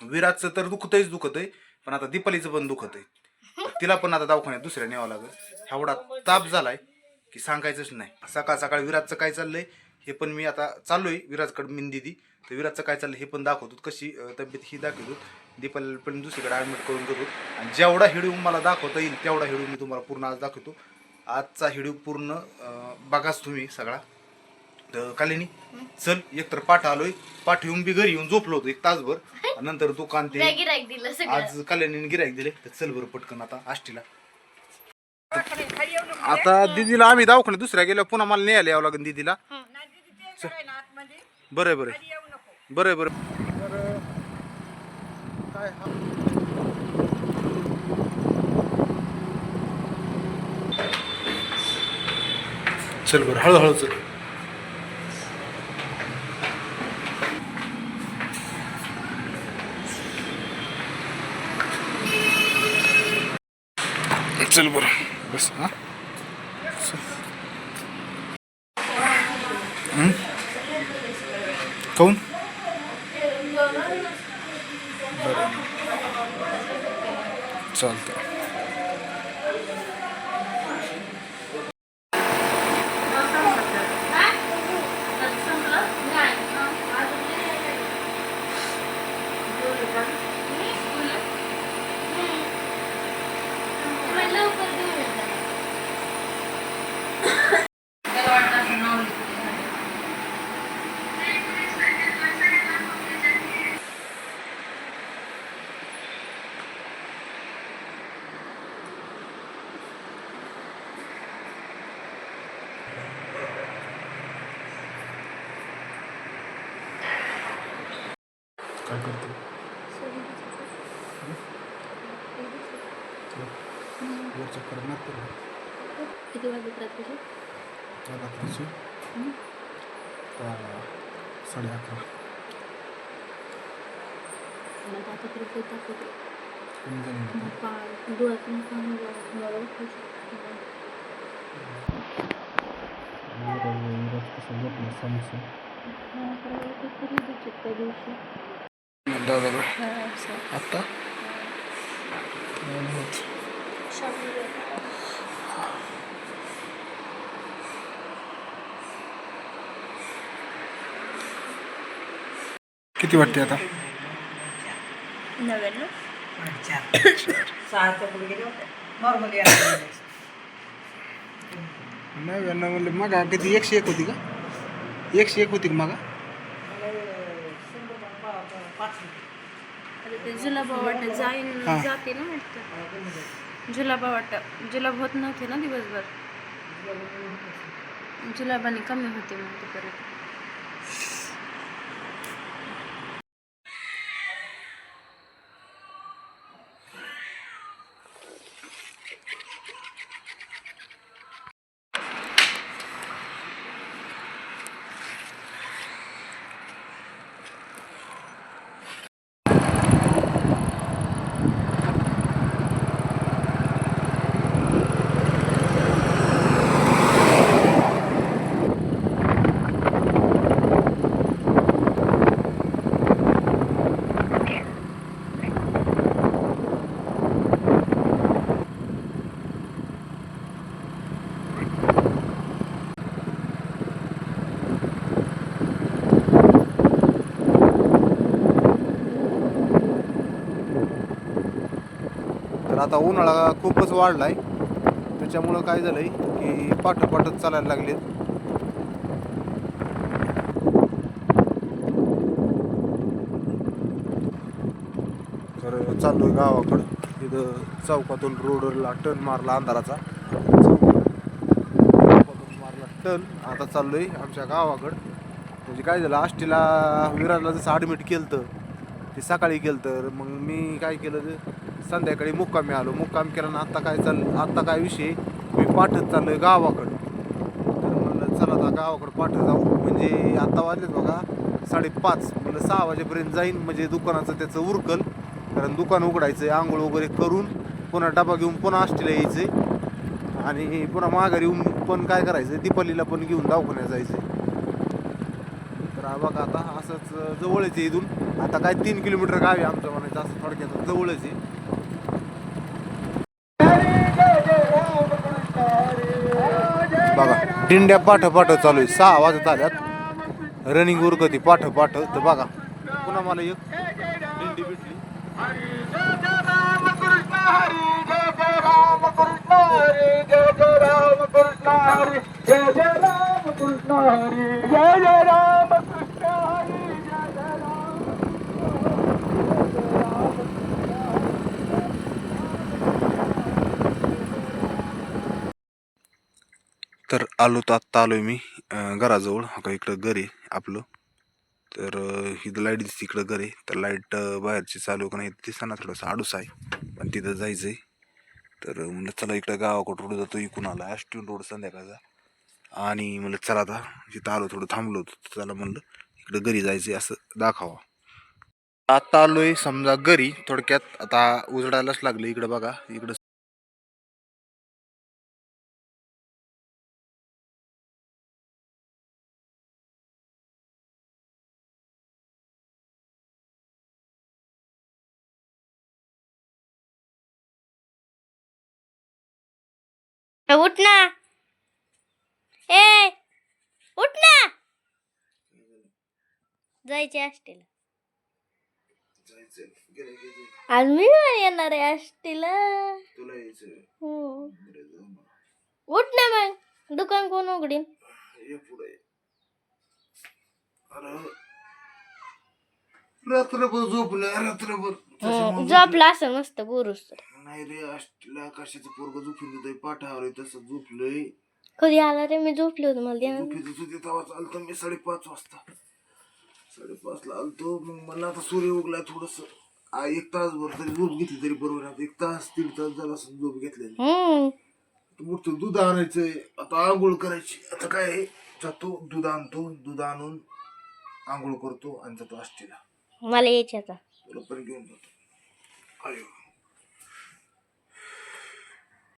विराटचं तर दुखतंयच दुखतंय पण आता दीपालीचं पण दुखत आहे तिला पण आता दवाखान्यात दुसऱ्या न्यावं लागेल. एवढा ताप झालाय की सांगायचंच नाही. सकाळ सकाळ विराटचं काय चाललंय हे पण मी आता चाललोय विराजकडे मिंदिदी तर विराटचं काय चाललंय हे पण दाखवतो कशी तब्येत ही दाखवतो दीपाली पण दुसरीकडे ॲडमिट करून घेतो. आणि जेवढा हिडिओ मला दाखवता येईल तेवढा हिडिओ मी तुम्हाला पूर्ण आज दाखवतो. आजचा हिडिओ पूर्ण बघाच तुम्ही सगळा. तर कालिनी चल एकतर पाठ आलोय. पाठ येऊन बी घरी येऊन झोपलो होतो एक तासभर. आणि नंतर दुकान ते दिलं सगळं. आज कल्याणीने गिरायक दिले. तर चल बरं पटकन आता आष्टीला. आता दीदीला आम्ही दवाखान्यात दुसऱ्या गेलो पुन्हा मला न्यायला यावं लागेल दीदीला. बरं आहे, बरं. बरं बरं. काय चल बरं हळूहळू चल. चल बरं बस हा चल. हं? काहून बरं चालतं काय करतो वर चक्कर मारतो ना किती वाजत रात्रीची. त्या साडे अकरा. मला आता तरी काही दाखवते डोळ्यातून पाणी गळत किती वाटते आता? नव्याण्णव. म्हणलं मागा किती? एकशे एक होती का? एकशे एक होती का मागा? आता ते जुलाबा वाटत जाईन हा. जाते ना वाटतं. जुलाबा वाटत. जुलाब होत नव्हते ना दिवसभर? जुलाबाने कमी होते मग ते परत आता उन्हाळा खूपच वाढला आहे त्याच्यामुळं काय झालं आहे की पाठोपाठच चालायला लागलेत. तर चाललोय गावाकडं. इथं चौकातून रोडला टर्न मारला अंधाराचा. चौकातून मारला टर्न आता चाललोय आमच्या गावाकडं. म्हणजे काय झालं आष्टीला विराजला जसं ॲडमिट केलं ते सकाळी केलं तर मग मी काय केलं ते संध्याकाळी मुक्कामी आलो. मुक्काम केला आत्ता काय चाल आत्ता काय विषय? मी पाठत चाललो आहे गावाकडं. तर म्हणलं चला आता गावाकडं पाठत जाऊ. म्हणजे आत्ता वाजलेत बघा साडेपाच. म्हणलं सहा वाजेपर्यंत जाईन. म्हणजे दुकानाचं त्याचं उरकल. कारण दुकान उघडायचं आहे आंघोळ वगैरे करून पुन्हा डबा घेऊन पुन्हा आष्टीला यायचं आहे आणि पुन्हा माघारी येऊन पण काय करायचं दीपालीला पण घेऊन दवाखान्यात जायचं तर तर बघा आता असंच जवळच आहे इथून. आता काय तीन किलोमीटर गावी आमचं म्हणायचं असं थोडक्यात जवळच आहे. बघा दिंड्या पाठ पाठ चालू आहे. सहा वाजत आल्यात. रनिंग उरकती पाठ पाठ तर बघा. पुन्हा मला एक दिंडी भेटली. जय जय राम कृष्ण हरी जय जय राम. तर आलो तर आत्ता आलो आहे मी घराजवळ. का इकडं घर आहे आपलं. तर ही इथं लाइट दिसते इकडं घर आहे. तर लाइट बाहेरची चालू का नाही दिसताना थोडंसं. आडूस आहे. पण तिथं जायचं आहे तर म्हणलं चला इकडं गावाकडं रोड जातो इकून आला. ॲस्ट्यून रोड संध्याकाळचा. आणि म्हणलं चला आता तिथं आलो थोडं थांबलो होतो. त्याला चला म्हणलं इकडं घरी जायचंय असं दाखवा. आत्ता आलो आहे समजा घरी. थोडक्यात आता उजडायलाच लागलं इकडं बघा. इकडं उठ ना. ए उठ ना. जायचे आष्टीला. आज मी येणार आहे आष्टीला. हम्म. उठ ना मग. दुकान कोण उघडीन? रात्रभर झोपलं रात्रभर. झोपला असं मस्त बुरुस नाही रे अष्टला आकाशाचं पोरग झोपून देतोय पाठावर तसं झोपलंय. कधी आला रे? मी झोपले होते मला ध्यान नाही. झोपेतच होते तेव्हा चालतो मी साडेपाच वाजता. साडेपाच ला आलतो मग मला आता सूर्य उगलाय थोडस. एक तास भर तरी झोप घेतली तरी बरोबर. एक तास दीड तास झाला असं झोप घेतलेली. हम्म. दूध आणायचंय. आता आंघोळ करायची. आता काय आहे? जातो दूध आणतो दूध आणून आंघोळ करतो आणि जातो आष्टीला. मला यायचे आता. तुला पण घेऊन जातो. अयो